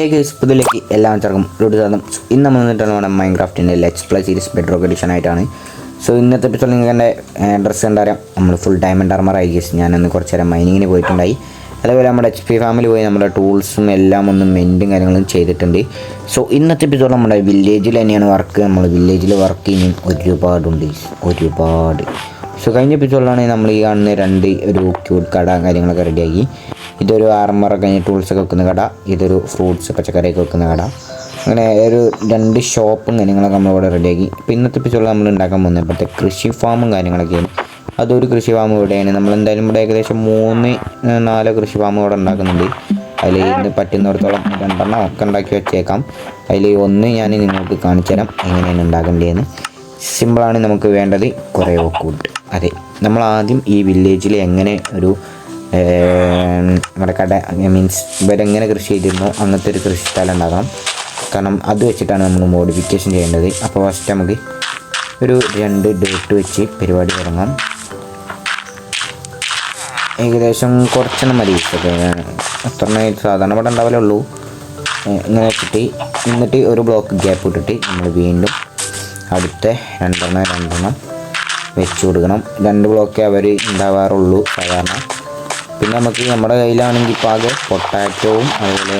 എല്ലാം എല്ലാവർക്കും റൂട്ട് സാധനം ഇന്ന് നമ്മൾ വന്നിട്ടാണ് നമ്മുടെ മൈൻ ക്രാഫ്റ്റിന്റെ let's play series bedrock edition ആയിട്ടാണ്. സോ ഇന്നത്തെ എപ്പിസോഡ് നിങ്ങൾക്ക് എന്റെ ഡ്രസ്സ് കണ്ടറിയാം നമ്മൾ ഫുൾ ഡയമണ്ട് ആർമർ ആയി കേസ് ഞാനന്ന് കുറച്ച് നേരം മൈനിങ്ങിന് പോയിട്ടുണ്ടായി. അതേപോലെ നമ്മുടെ എച്ച് പി ഫാമിലി പോയി നമ്മുടെ ടൂൾസും എല്ലാം ഒന്ന് മെന്റും കാര്യങ്ങളും ചെയ്തിട്ടുണ്ട്. സോ ഇന്നത്തെ എപ്പിസോഡ് നമ്മുടെ വില്ലേജിൽ തന്നെയാണ് വർക്ക് നമ്മൾ വില്ലേജിൽ വർക്ക് ചെയ്യുന്നത് ഒരുപാടുണ്ട്. ഒരുപാട്. സോ കഴിഞ്ഞ എപ്പിസോഡിലാണ് നമ്മൾ ഈ കാണുന്ന രണ്ട് ഒരു ക്യൂട്ട് കട കാര്യങ്ങളൊക്കെ റെഡിയാക്കി ഇതൊരു ആർമർ കഴിഞ്ഞ ടൂൾസൊക്കെ വെക്കുന്ന കട. ഇതൊരു ഫ്രൂട്ട്സ് പച്ചക്കറിയൊക്കെ വെക്കുന്ന കട. അങ്ങനെ ഒരു രണ്ട് ഷോപ്പും കാര്യങ്ങളൊക്കെ നമ്മളിവിടെ റെഡിയാക്കി ഇപ്പം ഇന്നത്തെ എപ്പിസോഡിൽ നമ്മൾ ഉണ്ടാക്കാൻ പോകുന്നത് ഇപ്പോഴത്തെ കൃഷി ഫാമും കാര്യങ്ങളൊക്കെയാണ്. അതൊരു കൃഷി ഫാം ഇവിടെയാണ്. നമ്മൾ എന്തായാലും ഇവിടെ ഏകദേശം മൂന്ന് നാല് കൃഷി ഫാം ഇവിടെ ഉണ്ടാക്കുന്നുണ്ട്. അതിൽ ഇന്ന് പറ്റുന്നിടത്തോളം രണ്ടെണ്ണം ഒക്കെ ഉണ്ടാക്കി വെച്ചേക്കാം. അതിൽ ഒന്ന് ഞാൻ നിങ്ങൾക്ക് കാണിച്ചു തരാം എങ്ങനെയാണ് ഉണ്ടാക്കേണ്ടതെന്ന്. സിമ്പിളാണ് നമുക്ക് വേണ്ടത് കുറേ ഓക്കൂട്ട് അതെ നമ്മൾ ആദ്യം ഈ വില്ലേജിൽ എങ്ങനെ ഒരു നമ്മുടെ കട മീൻസ് ഇവരെങ്ങനെ കൃഷി ചെയ്തിരുന്നോ അങ്ങനത്തെ ഒരു കൃഷി സ്ഥലം ഉണ്ടാകാം കാരണം അത് വെച്ചിട്ടാണ് നമ്മൾ മോഡിഫിക്കേഷൻ ചെയ്യേണ്ടത്. അപ്പോൾ ഫസ്റ്റ് നമുക്ക് ഒരു രണ്ട് ഡേറ്റ് വെച്ച് പരിപാടി തുടങ്ങാം. ഏകദേശം കുറച്ചെണ്ണം മതി. ഇതൊക്കെ അത്ര സാധാരണ ഇവിടെ ഉണ്ടാവലേ ഉള്ളൂ. ഇങ്ങനെ വെച്ചിട്ട് എന്നിട്ട് ഒരു ബ്ലോക്ക് ഗ്യാപ്പ് ഇട്ടിട്ട് നമ്മൾ വീണ്ടും അടുത്ത രണ്ടെണ്ണം രണ്ടെണ്ണം വെച്ച് കൊടുക്കണം. രണ്ട് ബ്ലോക്കേ അവർ ഉണ്ടാവാറുള്ളൂ സാധാരണ. പിന്നെ നമുക്ക് നമ്മുടെ കയ്യിലാണെങ്കിൽ ഇപ്പോൾ ആകെ പൊട്ടാറ്റോവും അതുപോലെ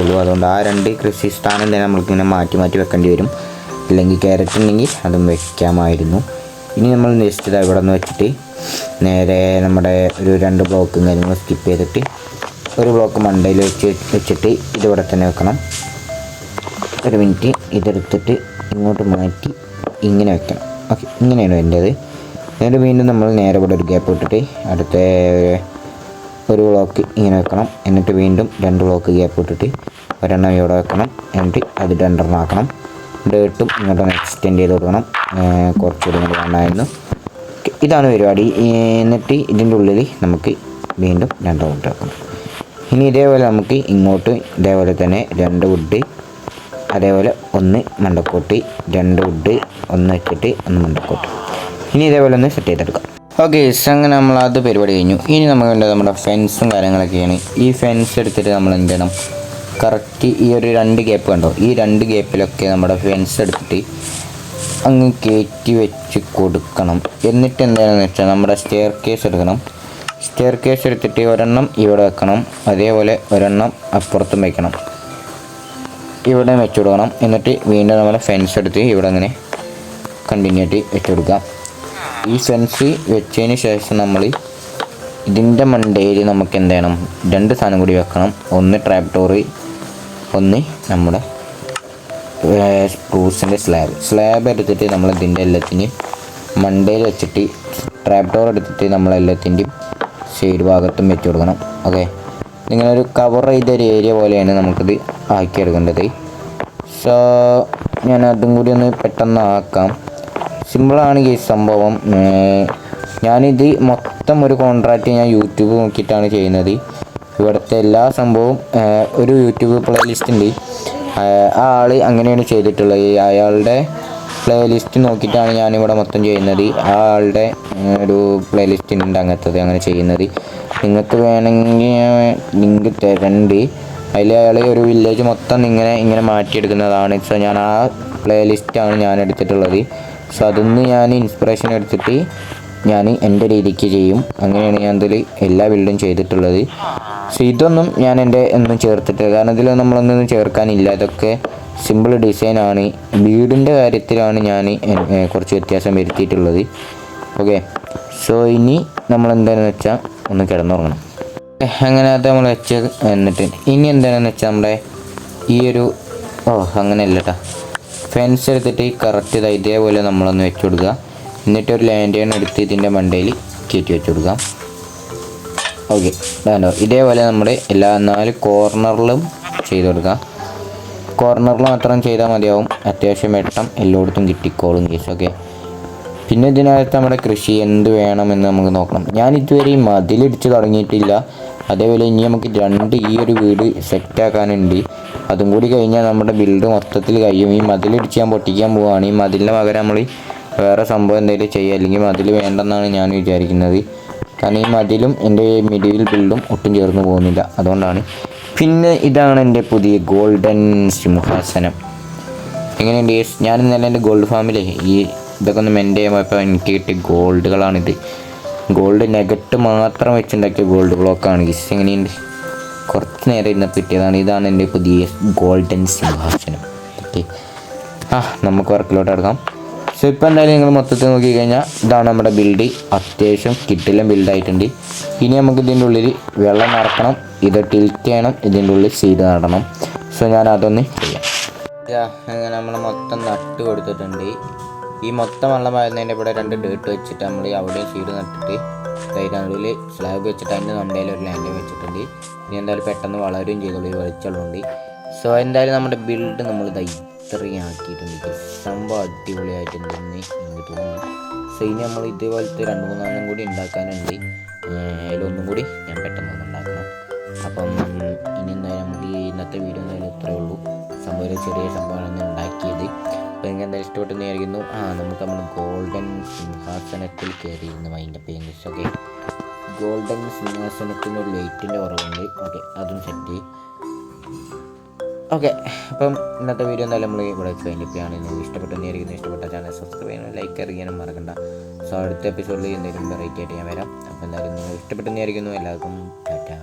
ഉള്ളൂ. അതുകൊണ്ട് ആ രണ്ട് കൃഷി സ്ഥാനം തന്നെ നമുക്ക് ഇങ്ങനെ മാറ്റി മാറ്റി വെക്കേണ്ടി വരും. അല്ലെങ്കിൽ ക്യാരറ്റ് ഉണ്ടെങ്കിൽ അതും വെക്കാമായിരുന്നു. ഇനി നമ്മൾ നെക്സ്റ്റ് ഇതാ ഇവിടെ നിന്ന് വെച്ചിട്ട് നേരെ നമ്മുടെ ഒരു രണ്ട് ബ്ലോക്കും കാര്യങ്ങളും സ്കിപ്പ് ചെയ്തിട്ട് ഒരു ബ്ലോക്ക് മണ്ടയിൽ വെച്ച് വെച്ചിട്ട് ഇതിവിടെ തന്നെ വെക്കണം. ഒരു മിനിറ്റ് ഇതെടുത്തിട്ട് ഇങ്ങോട്ട് മാറ്റി ഇങ്ങനെ വെക്കണം. ഓക്കെ ഇങ്ങനെയാണ് വേണ്ടത്. എന്നിട്ട് വീണ്ടും നമ്മൾ നേരെ ഇവിടെ ഒരു ഗ്യാപ്പ് ഇട്ടിട്ട് അടുത്ത ഒരു ബ്ലോക്ക് ഇങ്ങനെ വെക്കണം. എന്നിട്ട് വീണ്ടും രണ്ട് ബ്ലോക്ക് ഗ്യാപ്പ് ഇട്ടിട്ട് ഒരെണ്ണം ഇവിടെ വെക്കണം. എന്നിട്ട് അത് രണ്ടെണ്ണം ആക്കണം. ഡേട്ടും ഇങ്ങോട്ടൊന്ന് എക്സ്റ്റെൻഡ് ചെയ്ത് കൊടുക്കണം. കുറച്ചുകൂടി ഇങ്ങോട്ട് വേണമായിരുന്നു. ഇതാണ് പരിപാടി. എന്നിട്ട് ഇതിന്റെ ഉള്ളിൽ നമുക്ക് വീണ്ടും രണ്ട് വുഡ് വെക്കണം. ഇനി ഇതേപോലെ നമുക്ക് ഇങ്ങോട്ട് ഇതേപോലെ തന്നെ രണ്ട് വുഡ് അതേപോലെ ഒന്ന് മണ്ടക്കോട്ട് രണ്ട് വുഡ് ഒന്ന് ഇട്ടിട്ട് ഒന്ന് മണ്ടക്കോട്ട്. ഇനി ഇതേപോലെ ഒന്ന് സെറ്റ് ചെയ്തെടുക്കാം. ഓക്കെ അങ്ങനെ നമ്മൾ അത് പരിപാടി കഴിഞ്ഞു. ഇനി നമുക്ക് വേണ്ടത് നമ്മുടെ ഫെൻസും കാര്യങ്ങളൊക്കെയാണ്. ഈ ഫെൻസ് എടുത്തിട്ട് നമ്മൾ എന്ത് ചെയ്യണം? കറക്റ്റ് ഈ ഒരു രണ്ട് ഗ്യാപ്പ് കണ്ടോ? ഈ രണ്ട് ഗ്യാപ്പിലൊക്കെ നമ്മുടെ ഫെൻസ് എടുത്തിട്ട് അങ്ങ് കയറ്റി വെച്ച് കൊടുക്കണം. എന്നിട്ട് എന്താണെന്ന് വെച്ചാൽ നമ്മുടെ സ്റ്റെയർ കേസ് എടുക്കണം. സ്റ്റെയർ കേസ് എടുത്തിട്ട് ഒരെണ്ണം ഇവിടെ വെക്കണം. അതേപോലെ ഒരെണ്ണം അപ്പുറത്തും വെക്കണം. ഇവിടെ വെച്ച് കൊടുക്കണം എന്നിട്ട് വീണ്ടും നമ്മൾ ഫെൻസ് എടുത്ത് ഇവിടെ അങ്ങനെ കണ്ടിന്യൂ ആയിട്ട് വെച്ച് കൊടുക്കാം ഈ ഫെൻസ് വെച്ചതിന് ശേഷം നമ്മൾ ഇതിന്റെ മണ്ടയിൽ നമുക്ക് എന്ത് ചെയ്യണം? രണ്ട് സാധനം കൂടി വെക്കണം. ഒന്ന് ട്രാപ്പ് ഡോറ് ഒന്ന് നമ്മുടെ സ്പ്രൂസിന്റെ സ്ലാബ് സ്ലാബ് എടുത്തിട്ട് നമ്മൾ ഇതിന്റെ എല്ലാത്തിനും മണ്ടയിൽ വെച്ചിട്ട് ട്രാപ്പ് ഡോർ എടുത്തിട്ട് നമ്മൾ എല്ലാത്തിന്റെയും സൈഡ് ഭാഗത്തും വെച്ച് കൊടുക്കണം ഓക്കെ ഇങ്ങനെ ഒരു കവർ ചെയ്ത ഒരു ഏരിയ പോലെയാണ് നമുക്കിത് ആക്കിയെടുക്കേണ്ടത്. സോ ഞാൻ അതും കൂടി ഒന്ന് പെട്ടെന്ന് ആക്കാം. സിമ്പിളാണ് ഈ സംഭവം. ഞാനിത് മൊത്തം ഒരു കോൺട്രാക്റ്റ് ഞാൻ യൂട്യൂബ് നോക്കിയിട്ടാണ് ചെയ്യുന്നത്. ഇവിടുത്തെ എല്ലാ സംഭവവും ഒരു യൂട്യൂബ് പ്ലേലിസ്റ്റ് ഉണ്ട്. ആ ആൾ അങ്ങനെയാണ് ചെയ്തിട്ടുള്ളത്. അയാളുടെ പ്ലേലിസ്റ്റ് നോക്കിയിട്ടാണ് ഞാനിവിടെ മൊത്തം ചെയ്യുന്നത്. ആ ആളുടെ ഒരു പ്ലേലിസ്റ്റ് ഉണ്ട് അങ്ങനത്തത് അങ്ങനെ ചെയ്യുന്നത്. നിങ്ങൾക്ക് വേണമെങ്കിൽ ലിങ്ക് തരണ്ട്. അതിൽ അയാൾ ഒരു വില്ലേജ് മൊത്തം ഇങ്ങനെ ഇങ്ങനെ മാറ്റിയെടുക്കുന്നതാണ്. സോ ഞാൻ ആ പ്ലേലിസ്റ്റാണ് ഞാൻ എടുത്തിട്ടുള്ളത്. സോ അതിന്ന് ഞാൻ ഇൻസ്പിറേഷൻ എടുത്തിട്ട് ഞാൻ എന്റെ രീതിക്ക് ചെയ്യും. അങ്ങനെയാണ് ഞാൻ ഇതിൽ എല്ലാ ബിൽഡും ചെയ്തിട്ടുള്ളത്. സോ ഇതൊന്നും ഞാൻ എന്റെ ഒന്നും ചേർത്തിട്ടില്ല. കാരണം ഇതിൽ നമ്മളൊന്നും ചേർക്കാനില്ല. ഇതൊക്കെ സിമ്പിൾ ഡിസൈനാണ് വീടിന്റെ കാര്യത്തിലാണ് ഞാൻ കുറച്ച് വ്യത്യാസം വരുത്തിയിട്ടുള്ളത്. ഓക്കെ സോ ഇനി നമ്മൾ എന്താണെന്ന് വെച്ചാൽ ഒന്ന് കിടന്നുറങ്ങണം. അങ്ങനെ അത് നമ്മൾ വെച്ച് എന്നിട്ട് ഇനി എന്താണെന്ന് വെച്ചാൽ നമ്മുടെ ഈ ഒരു ഓ അങ്ങനെയല്ല കേട്ടോ ഫെൻസ് എടുത്തിട്ട് കറക്റ്റ് ഇതാ ഇതേപോലെ നമ്മളൊന്ന് വെച്ച് കൊടുക്കുക. എന്നിട്ട് ഒരു ലാൻഡേൺ എടുത്ത് ഇതിന്റെ മണ്ടയിൽ കയറ്റി വെച്ച് കൊടുക്കാം ഓക്കെ ഇതേപോലെ നമ്മുടെ എല്ലാ നാല് കോർണറിലും ചെയ്ത് കൊടുക്കാം കോർണറിൽ മാത്രം ചെയ്താൽ മതിയാവും. അത്യാവശ്യം വെട്ടം എല്ലായിടത്തും കിട്ടിക്കോളും കേസ് ഓക്കെ പിന്നെ ഇതിനകത്ത് നമ്മുടെ കൃഷി എന്ത് വേണമെന്ന് നമുക്ക് നോക്കണം. ഞാൻ ഇതുവരെ മതിലിടിച്ച് തുടങ്ങിയിട്ടില്ല. അതേപോലെ ഇനി നമുക്ക് രണ്ട് ഈ ഒരു വീട് സെറ്റാക്കാനുണ്ട് അതും കൂടി കഴിഞ്ഞാൽ നമ്മുടെ ബിൽഡ് മൊത്തത്തിൽ കഴിയും. ഈ മതിലിടിച്ച് ഞാൻ പൊട്ടിക്കാൻ പോവുകയാണ് ഈ മതിലിന് പകരം നമ്മൾ വേറെ സംഭവം എന്തെങ്കിലും ചെയ്യുക അല്ലെങ്കിൽ മതിൽ വേണ്ടെന്നാണ് ഞാൻ വിചാരിക്കുന്നത്. കാരണം ഈ മതിലും എന്റെ മിഡിൽ ബിൽഡും ഒട്ടും ചേർന്ന് പോകുന്നില്ല. അതുകൊണ്ടാണ്. പിന്നെ ഇതാണ് എന്റെ പുതിയ ഗോൾഡൻ സിംഹാസനം. എങ്ങനെയുണ്ട്? ഞാൻ ഇന്നലെ എന്റെ ഗോൾഡ് ഫാമിലെ ഈ ഇതൊക്കെ ഒന്ന് മെന്റ് ചെയ്യുമ്പോൾ എനിക്ക് കിട്ടിയ ഗോൾഡുകളാണിത് ഗോൾഡ് നെഗറ്റ് മാത്രം വെച്ചുണ്ടാക്കിയ ഗോൾഡ് ബ്ലോക്കാണ് ഗിസ് എങ്ങനെയുണ്ട്? കുറച്ച് നേരം ഇരുന്ന് കിട്ടിയതാണ് ഇതാണ് എന്റെ പുതിയ ഗോൾഡൻ സിംഹാസനം. ഓക്കെ ആ നമുക്ക് വർക്കിലോട്ട് എടുക്കാം സോ ഇപ്പോൾ എന്തായാലും നിങ്ങൾ മൊത്തത്തിൽ നോക്കിക്കഴിഞ്ഞാൽ ഇതാണ് നമ്മുടെ ബിൽഡ് അത്യാവശ്യം കിട്ടില്ല ബിൽഡായിട്ടുണ്ട് ഇനി നമുക്ക് ഇതിന്റെ ഉള്ളിൽ വെള്ളം നടക്കണം ഇത് ടിൽറ്റ് ചെയ്യണം ഇതിന്റെ ഉള്ളിൽ ചെയ്ത് നടണം. സോ ഞാൻ അതൊന്ന് ചെയ്യാം. അങ്ങനെ നമ്മൾ മൊത്തം നട്ട് കൊടുത്തിട്ടുണ്ട്. ഈ മൊത്തം വെള്ളം വരുന്നതിന്റെ ഇവിടെ രണ്ട് ഡേട്ട് വെച്ചിട്ട് നമ്മൾ അവിടെ സീഡ് നട്ടിട്ട് അതിനുള്ളിൽ സ്ലാബ് വെച്ചിട്ട് അതിന്റെ നണ്ടയിൽ ഒരു ലാൻഡ് വെച്ചിട്ടുണ്ട്. ഇനി എന്തായാലും പെട്ടെന്ന് വളരുകയും ചെയ്തോളൂ ഈ വെളിച്ചമുള്ളതുകൊണ്ട് സോ എന്തായാലും നമ്മുടെ ബിൽഡ് നമ്മൾ ഇതാ ഇത്രയും ആക്കിയിട്ടുണ്ട് സംഭവം അടിപൊളിയായിട്ടുണ്ടെന്ന് എനിക്ക് തോന്നുന്നു. സെയിം നമ്മൾ ഇതേപോലത്തെ രണ്ട് മൂന്നെണ്ണം കൂടി ഉണ്ടാക്കാനുണ്ട് അതിലൊന്നും കൂടി ഞാൻ പെട്ടെന്ന് ഉണ്ടാക്കണം അപ്പം ഇനി എന്തായാലും നമുക്ക് ഇന്നത്തെ വീഡിയോ എന്തായാലും ഇത്രയേ ഉള്ളൂ. സംഭവം ഒരു ചെറിയ സംഭവമാണ് ഉണ്ടാക്കിയത്. അപ്പോൾ എനിക്ക് എന്തായാലും ഇഷ്ടപ്പെട്ടെന്ന് വിചാരിക്കുന്നു. ആ നമുക്ക് നമ്മൾ ഗോൾഡൻ സിംഹാസനത്തിൽ കയറിയിരുന്നു അതിന്റെ പെയിൻസ് ഓക്കെ ഗോൾഡൻ സിംഹാസനത്തിന് ഒരു ലൈറ്റിന്റെ കുറവുണ്ട്. ഓക്കെ അതും സെറ്റ് ഓക്കെ അപ്പം ഇന്നത്തെ വീഡിയോ എന്തായാലും നമ്മൾ ഇവിടെ വെച്ച് കഴിഞ്ഞപ്പോഴാണ് നിങ്ങൾക്ക് ഇഷ്ടപ്പെട്ടെന്ന് വിചാരിക്കുന്നു. ഇഷ്ടപ്പെട്ട ചാനൽ സബ്സ്ക്രൈബ് ചെയ്യാനും ലൈക്ക് അറിയാനും മറക്കണ്ട. സോ അടുത്ത എപ്പിസോഡിൽ എന്തെങ്കിലും വെറൈറ്റി ആയിട്ട് ഞാൻ വരാം. അപ്പോൾ എന്തായാലും നിങ്ങൾ ഇഷ്ടപ്പെട്ടെന്ന് വിചാരിക്കുന്നു. എല്ലാവർക്കും ടാറ്റാ.